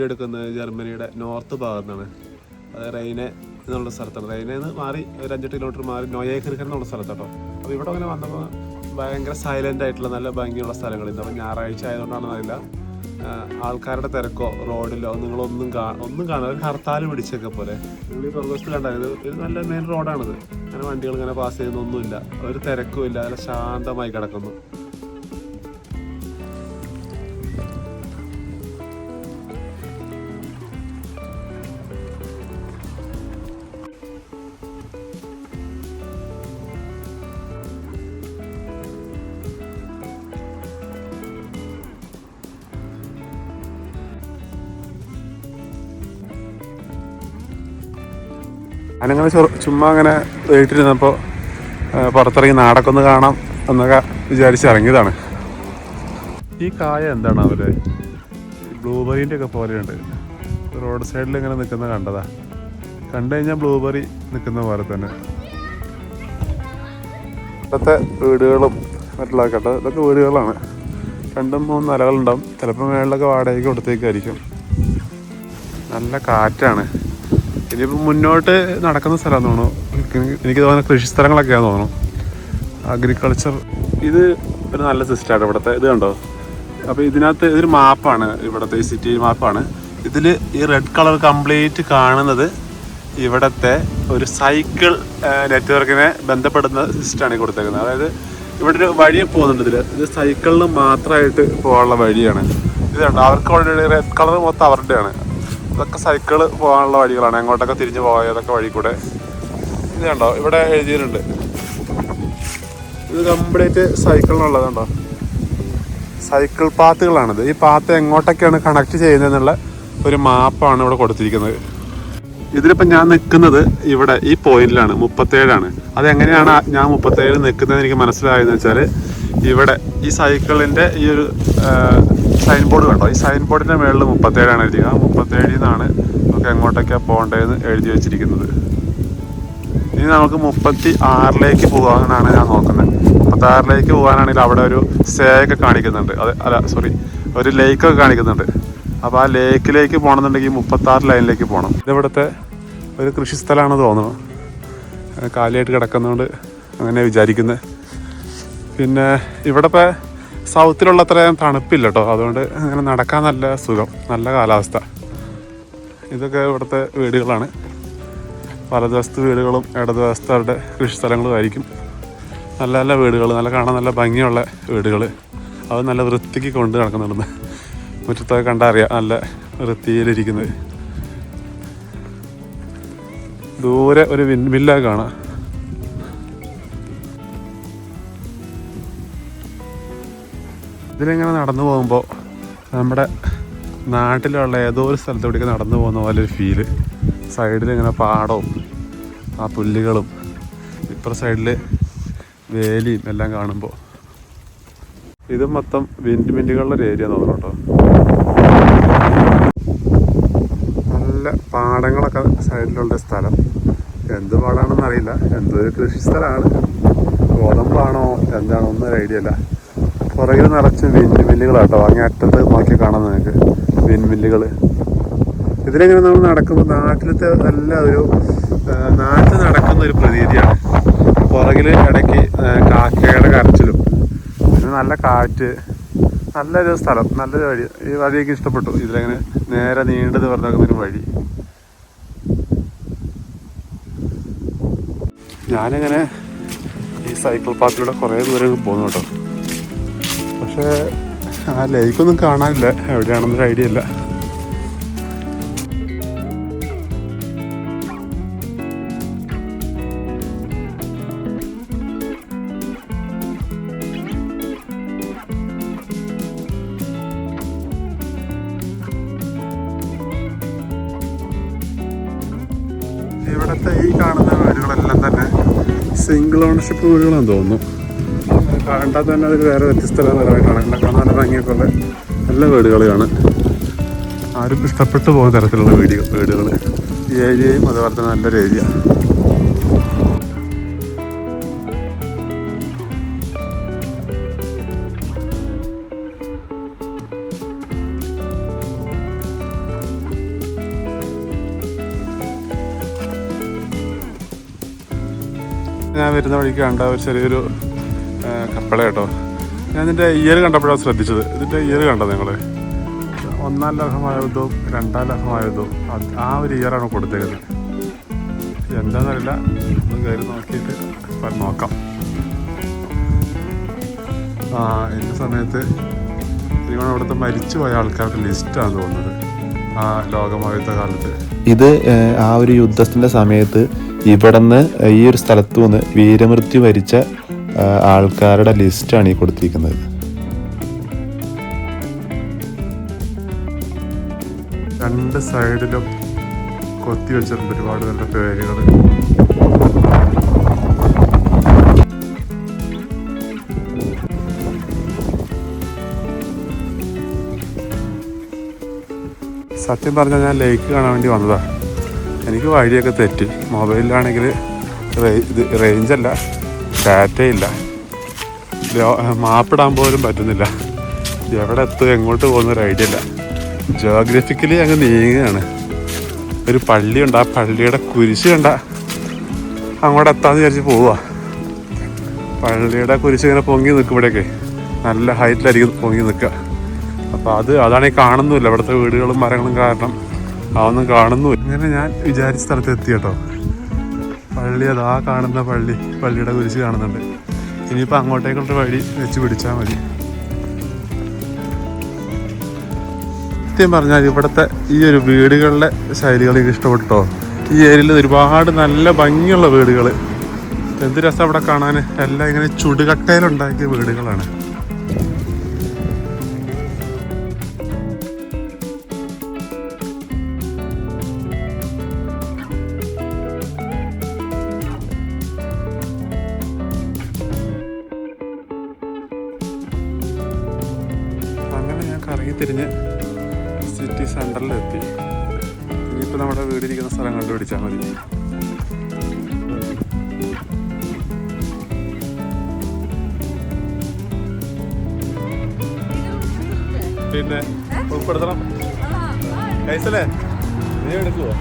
Video എടുക്കുന്നത് ജർമ്മനിയുടെ north ഭാഗത്താണ്. അത് റെയിനെ എന്നുള്ള സ്ഥലത്താണ്. റെയിനെ നിന്ന് മാറി ഒരു അഞ്ചെട്ട് കിലോമീറ്റർ മാറി നൊയേഖിർക്കൻ എന്നുള്ള സ്ഥലത്താട്ടോ അപ്പോൾ ഇവിടെ അങ്ങനെ വന്നപ്പോൾ ഭയങ്കര സൈലന്റ് ആയിട്ടുള്ള നല്ല ഭംഗിയുള്ള സ്ഥലങ്ങളുണ്ട് അപ്പോൾ ഞായറാഴ്ച ആയതുകൊണ്ടാണെന്നറിയില്ല ആൾക്കാരുടെ തിരക്കോ റോഡിലോ നിങ്ങളൊന്നും കാ ഒന്നും കാണാൻ ഒരു ഹർത്താൽ പിടിച്ചൊക്കെ പോലെ. നിങ്ങൾ ഈ പുറകുവശത്ത് കണ്ടായത് ഇത് നല്ല മെയിൻ റോഡാണിത് അങ്ങനെ വണ്ടികൾ ഇങ്ങനെ പാസ് ചെയ്യുന്നൊന്നുമില്ല. ഒരു തിരക്കും ഇല്ല നല്ല ശാന്തമായി കിടക്കുന്നു. ഞാനങ്ങനെ ചുമ്മാ അങ്ങനെ വീട്ടിലിരുന്നപ്പോൾ പുറത്തിറങ്ങി നാടൊക്കെ ഒന്ന് കാണാം എന്നൊക്കെ വിചാരിച്ച് ഇറങ്ങിയതാണ്. ഈ കായ എന്താണ് അവർ? ബ്ലൂബെറീന്റെ ഒക്കെ പോലെയുണ്ട് റോഡ് സൈഡിൽ ഇങ്ങനെ നിൽക്കുന്ന കണ്ടതാ. കണ്ടു കഴിഞ്ഞാൽ ബ്ലൂബെറി നിൽക്കുന്ന പോലെ തന്നെ. ഇപ്പോഴത്തെ വീടുകളും മറ്റുള്ള കേട്ടോ ഇതൊക്കെ വീടുകളാണ്. രണ്ടും മൂന്ന് നിലകളുണ്ടാവും. ചിലപ്പോൾ മേളിലൊക്കെ വാടകയ്ക്ക് കൊടുത്തേക്കായിരിക്കും. നല്ല കാറ്റാണ്. ഇനിയിപ്പോൾ മുന്നോട്ട് നടക്കുന്ന സ്ഥലം തോന്നുന്നു. എനിക്ക് തോന്നുന്ന കൃഷി സ്ഥലങ്ങളൊക്കെയാണ് തോന്നുന്നു. അഗ്രികൾച്ചർ ഇത് ഒരു നല്ല സിസ്റ്റമാണ് ഇവിടുത്തെ. ഇത് കണ്ടോ? അപ്പോൾ ഇതിനകത്ത് ഇതൊരു മാപ്പാണ് ഇവിടുത്തെ ഈ സിറ്റി മാപ്പാണ് ഇതിൽ ഈ റെഡ് കളർ കംപ്ലീറ്റ് കാണുന്നത് ഇവിടുത്തെ ഒരു സൈക്കിൾ നെറ്റ്വർക്കിനെ ബന്ധപ്പെടുന്ന സിസ്റ്റമാണ് ഈ കൊടുത്തേക്കുന്നത്. അതായത് ഇവിടെ ഒരു വഴി പോകുന്നുണ്ട് ഇതിൽ ഇത് സൈക്കിളിന് മാത്രമായിട്ട് പോകാനുള്ള വഴിയാണ്. ഇത് കണ്ടോ? അവർക്ക് റെഡ് കളർ മൊത്തം അവരുടെയാണ്. ഇതൊക്കെ സൈക്കിൾ പോകാനുള്ള വഴികളാണ്. അങ്ങോട്ടൊക്കെ തിരിഞ്ഞു പോയതൊക്കെ വഴി കൂടെ. ഇത് കണ്ടോ? ഇവിടെ എഴുതിയിട്ടുണ്ട്. ഇത് കംപ്ലീറ്റ് സൈക്കിളിനുള്ളതുണ്ടോ സൈക്കിൾ പാത്തുകളാണിത് ഈ പാത്ത് എങ്ങോട്ടൊക്കെയാണ് കണക്ട് ചെയ്യുന്നതെന്നുള്ള ഒരു മാപ്പാണ് ഇവിടെ കൊടുത്തിരിക്കുന്നത്. ഇതിലിപ്പോൾ ഞാൻ നിൽക്കുന്നത് ഇവിടെ ഈ പോയിന്റിലാണ് മുപ്പത്തേഴാണ്. അതെങ്ങനെയാണ് ഞാൻ മുപ്പത്തേഴ് നിൽക്കുന്നത് എനിക്ക് മനസ്സിലായെന്ന് വെച്ചാൽ ഇവിടെ ഈ സൈക്കിളിന്റെ ഈ ഒരു സൈൻ ബോർഡ് കണ്ടോ? ഈ സൈൻ ബോർഡിന്റെ മുകളിൽ മുപ്പത്തേഴാണ് എഴുതിയത്. ആ മുപ്പത്തേഴിൽ നിന്നാണ് നമുക്ക് എങ്ങോട്ടൊക്കെയാണ് പോകേണ്ടതെന്ന് എഴുതി വെച്ചിരിക്കുന്നത്. ഇനി നമുക്ക് മുപ്പത്തി ആറിലേക്ക് പോകാനാണ് ഞാൻ നോക്കുന്നത്. മുപ്പത്തി ആറിലേക്ക് പോകാനാണെങ്കിൽ അവിടെ ഒരു സേ ഒക്കെ കാണിക്കുന്നുണ്ട്. അത് അല്ല സോറി ഒരു ലേക്കൊക്കെ കാണിക്കുന്നുണ്ട്. അപ്പോൾ ആ ലേക്കിലേക്ക് പോകണമെന്നുണ്ടെങ്കിൽ മുപ്പത്തി ആറ് ലൈനിലേക്ക് പോകണം. ഇതിവിടുത്തെ ഒരു കൃഷി സ്ഥലമാണ് തോന്നുന്നു കാലിയായിട്ട് കിടക്കുന്നതുകൊണ്ട് അങ്ങനെ വിചാരിക്കുന്നത് പിന്നെ ഇവിടെ ഇപ്പോൾ സൗത്തിലുള്ള അത്രയും തണുപ്പില്ല കേട്ടോ അതുകൊണ്ട് അങ്ങനെ നടക്കാൻ നല്ല സുഖം നല്ല കാലാവസ്ഥ. ഇതൊക്കെ ഇവിടുത്തെ വീടുകളാണ്. വലതുവശത്ത് വീടുകളും ഇടതുവശത്തവരുടെ കൃഷി സ്ഥലങ്ങളും ആയിരിക്കും. നല്ല നല്ല വീടുകൾ നല്ല കാണാൻ നല്ല ഭംഗിയുള്ള വീടുകൾ അത് നല്ല വൃത്തിക്ക് കൊണ്ട് നടക്കുന്നുണ്ട്. മുറ്റത്തൊക്കെ കണ്ടാൽ അറിയാം നല്ല വൃത്തിയിലിരിക്കുന്നത്. ദൂരെ ഒരു വിൻമില്ല കാണാം. ഇതിലിങ്ങനെ നടന്നു പോകുമ്പോൾ നമ്മുടെ നാട്ടിലുള്ള ഏതോ ഒരു സ്ഥലത്തൂടെയൊക്കെ നടന്നു പോകുന്ന പോലെ ഒരു ഫീൽ സൈഡിൽ ഇങ്ങനെ പാടവും ആ പുല്ലുകളും ഇപ്പുറ സൈഡിൽ വേലിയും എല്ലാം കാണുമ്പോൾ ഇത് മൊത്തം വിൻഡ് മിൻഡുകളുടെ ഒരു ഏരിയ തോന്നുന്നു കേട്ടോ നല്ല പാടങ്ങളൊക്കെ സൈഡിലുള്ള സ്ഥലം. എന്ത് പാടാണെന്ന് അറിയില്ല എന്തൊരു കൃഷി സ്ഥലമാണ് ഗോതമ്പാണോ? എന്താണോ ഒന്നും ഒരു ഐഡിയ ഇല്ല പുറകിൽ നിറച്ച് വിൻഡ് മില്ലുകളാട്ടോ അറ്റത്ത് നോക്കി കാണാം നിങ്ങൾക്ക് വിൻഡ് മില്ലുകൾ ഇതിലെങ്ങനെ നമ്മൾ നടക്കുമ്പോൾ നാട്ടിലത്തെ നല്ല ഒരു നാട്ടിൽ നടക്കുന്ന ഒരു പ്രതീതിയാണ്. പുറകിൽ ഇടയ്ക്ക് കാക്കയുടെ കരച്ചിലും. പിന്നെ നല്ല കാറ്റ്. നല്ലൊരു സ്ഥലം നല്ലൊരു വഴി. ഈ വഴിയൊക്കെ ഇഷ്ടപ്പെട്ടു. ഇതിലങ്ങനെ നേരെ നീണ്ടത് പറഞ്ഞൊരു വഴി. ഞാനിങ്ങനെ ഈ സൈക്കിൾ പാത്തിലൂടെ കുറേ ദൂരം പോകുന്നു കേട്ടോ. പക്ഷേ ആ ലേക്കൊന്നും കാണാനില്ല. എവിടെയാണെന്നൊരു ഐഡിയ ഇല്ല. ഇവിടുത്തെ ഈ കാണുന്ന വീടുകളെല്ലാം തന്നെ സിംഗിൾ ഓണർഷിപ്പ് വീടുകളാണെന്ന് തോന്നുന്നു. കണ്ടാൽ തന്നെ അതൊരു വേറെ വ്യത്യസ്തമായ കാണാൻ നല്ല ഭംഗിയൊക്കെ നല്ല വീടുകളാണ് ആരും ഇഷ്ടപ്പെട്ടു പോകുന്ന തരത്തിലുള്ള വീഡിയോ വീടുകൾ. ഈ ഏരിയയും അതുപോലെ തന്നെ നല്ലൊരു ഏരിയ. ഞാൻ വരുന്ന വഴിക്ക് കണ്ട ഒരു ചെറിയൊരു കപ്പള കേട്ടോ. ഞാൻ ഇതിന്റെ ഇയർ കണ്ടപ്പോഴാണ് ശ്രദ്ധിച്ചത്. ഇതിന്റെ ഇയർ കണ്ടോ നിങ്ങൾ ഒന്നാം ലഹമായതോ രണ്ടാം ലഹമായതോ ആ ഒരു ഇയറാണ് കൊടുത്തേക്കുന്നത്. എന്താണെന്നറിയില്ല ഒന്ന് കയറി നോക്കിയിട്ട് നോക്കാം. ആ എന്റെ സമയത്ത് ശരിക്കും അവിടുത്തെ മരിച്ചു പോയ ആൾക്കാരുടെ ലിസ്റ്റാണ് തോന്നുന്നത്. ആ ലോകമായുദ്ധ കാലത്ത്. ഇത് ആ ഒരു യുദ്ധത്തിന്റെ സമയത്ത് ഇവിടുന്ന് ഈ ഒരു സ്ഥലത്തു നിന്ന് വീരമൃത്യു വരിച്ച ആൾക്കാരുടെ ലിസ്റ്റാണ് ഈ കൊടുത്തിരിക്കുന്നത്. രണ്ട് സൈഡിലും കൊത്തി വെച്ചിട്ടുണ്ട് ഒരുപാട് നല്ല പേരുകൾ സത്യം പറഞ്ഞാൽ ഞാൻ ലേക്ക് കാണാൻ വേണ്ടി വന്നതാണ് എനിക്ക് വഴിയൊക്കെ തെറ്റി. മൊബൈലിലാണെങ്കിൽ ഇത് റേഞ്ചല്ല ഡാറ്റയില്ല മാപ്പിടാൻ പോലും പറ്റുന്നില്ല. എവിടെ എത്തും എങ്ങോട്ട് പോകുന്ന ഒരു ഐഡിയ ഇല്ല. ജോഗ്രഫിക്കലി അങ്ങ് നീങ്ങുകയാണ്. ഒരു പള്ളിയുണ്ട് ആ പള്ളിയുടെ കുരിശ് കണ്ട അങ്ങോട്ട് എത്താന്ന് വിചാരിച്ച് പോവുക പള്ളിയുടെ കുരിശ് ഇങ്ങനെ പൊങ്ങി നിൽക്കും ഇവിടെയൊക്കെ നല്ല ഹൈറ്റിലായിരിക്കും പൊങ്ങി നിൽക്കുക. അപ്പോൾ അത് അതാണ് ഈ കാണുന്നുമില്ല. ഇവിടുത്തെ വീടുകളും മരങ്ങളും കാരണം അതൊന്നും കാണുന്നു ഇങ്ങനെ ഞാൻ വിചാരിച്ച സ്ഥലത്ത് എത്തി കേട്ടോ. പള്ളി അതാ കാണുന്ന പള്ളി. പള്ളിയുടെ കുരിശ് കാണുന്നുണ്ട്. ഇനിയിപ്പോൾ അങ്ങോട്ടേക്കുള്ള വഴി വെച്ച് പിടിച്ചാൽ മതി. സത്യം പറഞ്ഞാൽ ഇവിടുത്തെ ഈ ഒരു വീടുകളുടെ ശൈലികൾ എനിക്ക് ഇഷ്ടപ്പെട്ടോ ഈ ഏരിയയിൽ ഒരുപാട് നല്ല ഭംഗിയുള്ള വീടുകൾ എന്ത് രസം അവിടെ കാണാൻ എല്ലാം ഇങ്ങനെ ചുടുകട്ടയിലുണ്ടാക്കിയ വീടുകളാണ്. തിരിഞ്ഞ് സിറ്റി സെന്ററിലെത്തി ഇനിയിപ്പോൾ നമ്മുടെ വീടിരിക്കുന്ന സ്ഥലം കണ്ടുപിടിച്ചാൽ മതി. പിന്നെ ഉൾപ്പെടുത്തണം. കൈസല്ലേ നീ എടുക്കുവോ?